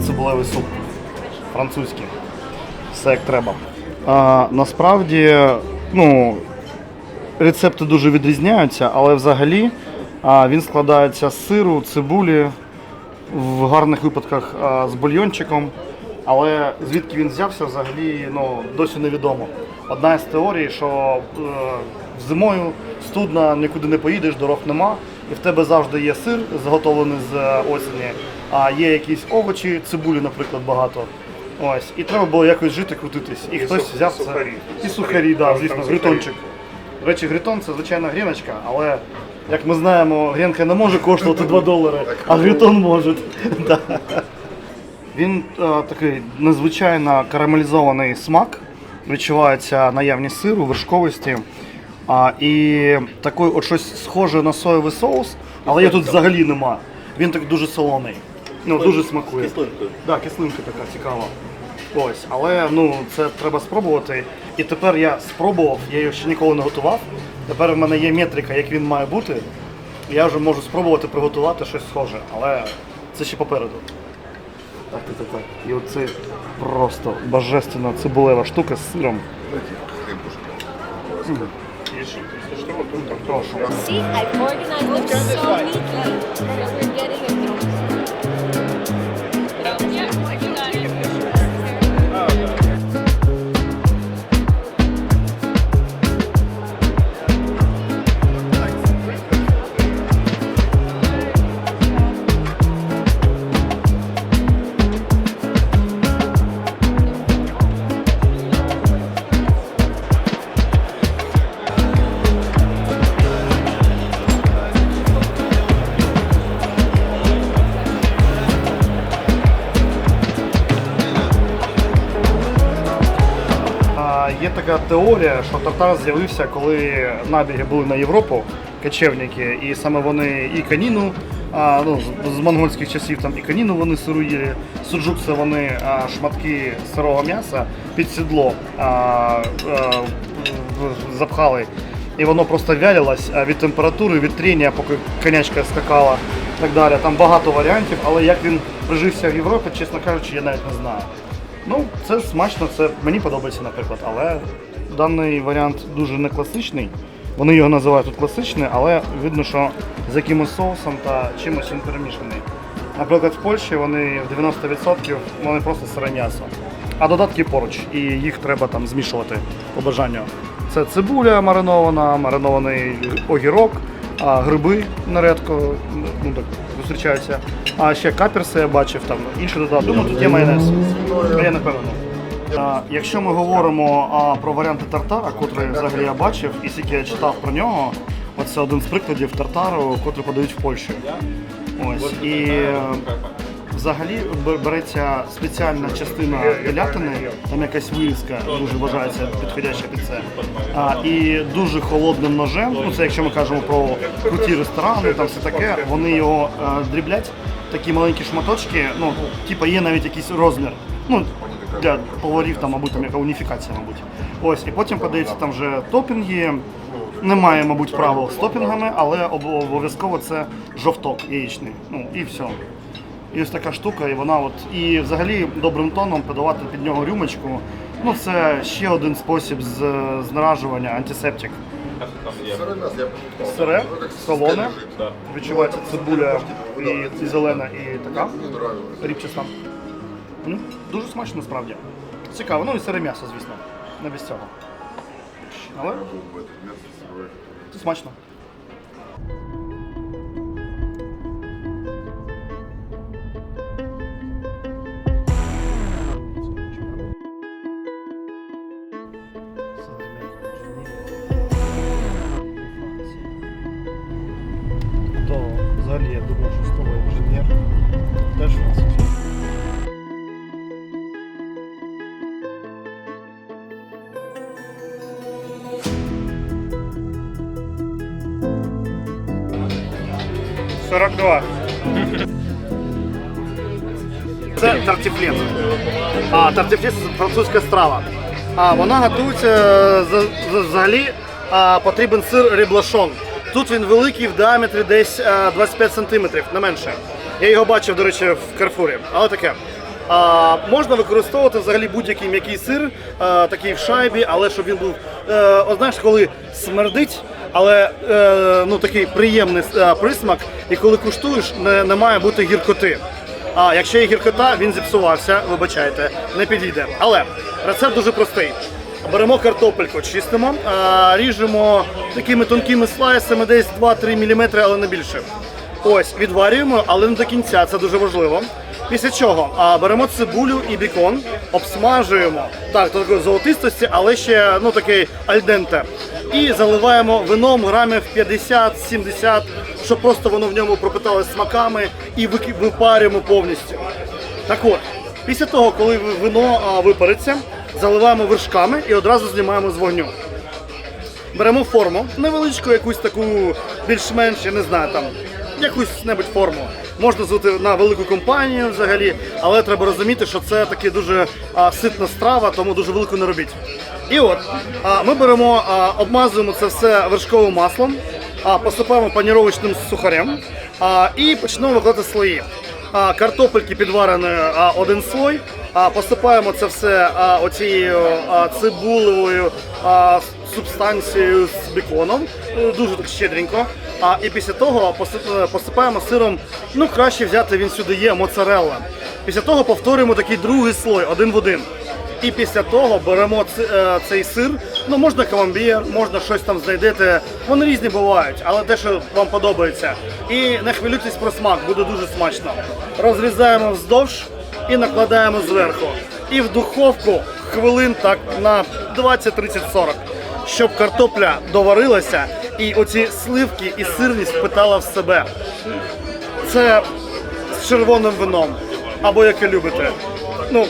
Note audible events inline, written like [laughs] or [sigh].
цибулевий суп французький. Все як треба. А, насправді, ну, рецепти дуже відрізняються, але взагалі а, він складається з сиру, цибулі, в гарних випадках а, з бульйончиком. Але звідки він взявся, взагалі ну, досі невідомо. Одна із теорій, що е, зимою студна, нікуди не поїдеш, дорог нема, і в тебе завжди є сир, зготовлений з е, осені, а є якісь овочі, цибулі, наприклад, багато. Ось. І треба було якось жити, крутитись. І, хтось сух- взяв сухарі. це. І сухарі, да, звісно, сухарі. гритончик. До речі, гритон це звичайна гріночка, але як ми знаємо, грінка не може коштувати 2 долари, а гритон може. [laughs] Він е, такий незвичайно карамелізований смак, відчувається наявність сиру, вершковості. А, і такий от щось схоже на соєвий соус, але його тут взагалі нема. Він так дуже солоний. Ну, дуже смакує. Кислинкою. Да, кислинка така цікава. Ось, але ну це треба спробувати. І тепер я спробував, я його ще ніколи не готував. Тепер в мене є метрика, як він має бути. Я вже можу спробувати приготувати щось схоже, але це ще попереду. Так, так, так. І оце просто божественна цибулева штука з сиром. Если See, I've organized them so Є така теорія, що тартар з'явився, коли набіги були на Європу, кочевники, і саме вони і каніну, а, ну, з- монгольських часів там і каніну вони сиру їли, суджук це вони а, шматки сирого м'яса під сідло а, а, запхали. І воно просто вялилось від температури, від трення, поки конячка скакала і так далі. Там багато варіантів, але як він прижився в Європі, чесно кажучи, я навіть не знаю. Ну, це смачно, це мені подобається, наприклад, але даний варіант дуже не класичний. Вони його називають тут класичний, але видно, що з якимось соусом та чимось він перемішаний. Наприклад, в Польщі вони в 90% вони просто сире м'ясо. А додатки поруч, і їх треба там змішувати по бажанню. Це цибуля маринована, маринований огірок, а гриби нередко ну, так, зустрічаються. А ще каперси я бачив, там інші додатки. Думаю, тут є майонез. Я не певен. А, Якщо ми говоримо а, про варіанти тартара, котрий взагалі я бачив, і скільки я читав про нього, оце один з прикладів тартару, котрий подають в Польщі. Ось. І взагалі береться спеціальна частина телятини, там якась вирізка дуже вважається підходяща під це. А, і дуже холодним ножем, ну це якщо ми кажемо про круті ресторани, там все таке, вони його е, дріблять, такі маленькі шматочки, ну, типа є навіть якийсь розмір. Ну, для поварів там, мабуть, там яка уніфікація, мабуть. Ось, і потім подається там вже топінги. Немає, мабуть, правил з топінгами, але обов'язково це жовток яєчний. Ну і все. І ось така штука, і вона от. І взагалі добрим тоном подавати під нього рюмочку. Ну це ще один спосіб з знеражування, антисептик. Сире, солоне, відчувається цибуля і, і зелена, і така ріпчаста. Ну, дуже смачно насправді. Цікаво, ну і сире м'ясо, звісно. Не без цього. Але це смачно. Взагалі я думав, що з тобою інженер теж француз. Сорок два. Це тартіфлет. А, тартіфлет це французька страва. А вона готується е, за- за- взагалі а, потрібен сир ріблашон. Тут він великий в діаметрі десь е, 25 см, не менше. Я його бачив, до речі, в Карфурі. Але таке. А, можна використовувати взагалі будь-який м'який сир, а, такий в шайбі, але щоб він був, е, знаєш, коли смердить, але е, ну, такий приємний е, присмак, і коли куштуєш, не, не має бути гіркоти. А якщо є гіркота, він зіпсувався, вибачайте, не підійде. Але рецепт дуже простий. Беремо картопельку, чистимо, ріжемо такими тонкими слайсами, десь 2-3 мм, але не більше. Ось, відварюємо, але не до кінця, це дуже важливо. Після чого беремо цибулю і бікон, обсмажуємо так, до такої золотистості, але ще ну такий альденте. І заливаємо вином грамів 50-70, щоб просто воно в ньому пропиталось смаками і випарюємо повністю. Так от, після того, коли вино випариться, заливаємо вершками і одразу знімаємо з вогню. Беремо форму, невеличку, якусь таку більш-менш, я не знаю, там якусь небудь форму. Можна звути на велику компанію взагалі, але треба розуміти, що це таки дуже а, ситна страва, тому дуже велику не робіть. І от а, ми беремо, а, обмазуємо це все вершковим маслом, а, посипаємо паніровочним сухарем а, і почнемо викладати слої. А, картопельки підварені а, один слой, посипаємо це все оцією цибулевою субстанцією з беконом, е, дуже так щедренько. А, і після того е, посипаємо сиром, ну краще взяти, він сюди є, моцарелла. Після того повторюємо такий другий слой, один в один. І після того беремо е, цей сир, ну можна камамбір, можна щось там знайдете. Вони різні бувають, але те, що вам подобається. І не хвилюйтесь про смак, буде дуже смачно. Розрізаємо вздовж і накладаємо зверху. І в духовку хвилин так на 20, 30, 40, щоб картопля доварилася і оці сливки і сирність впитала в себе. Це з червоним вином, або яке любите. Ну,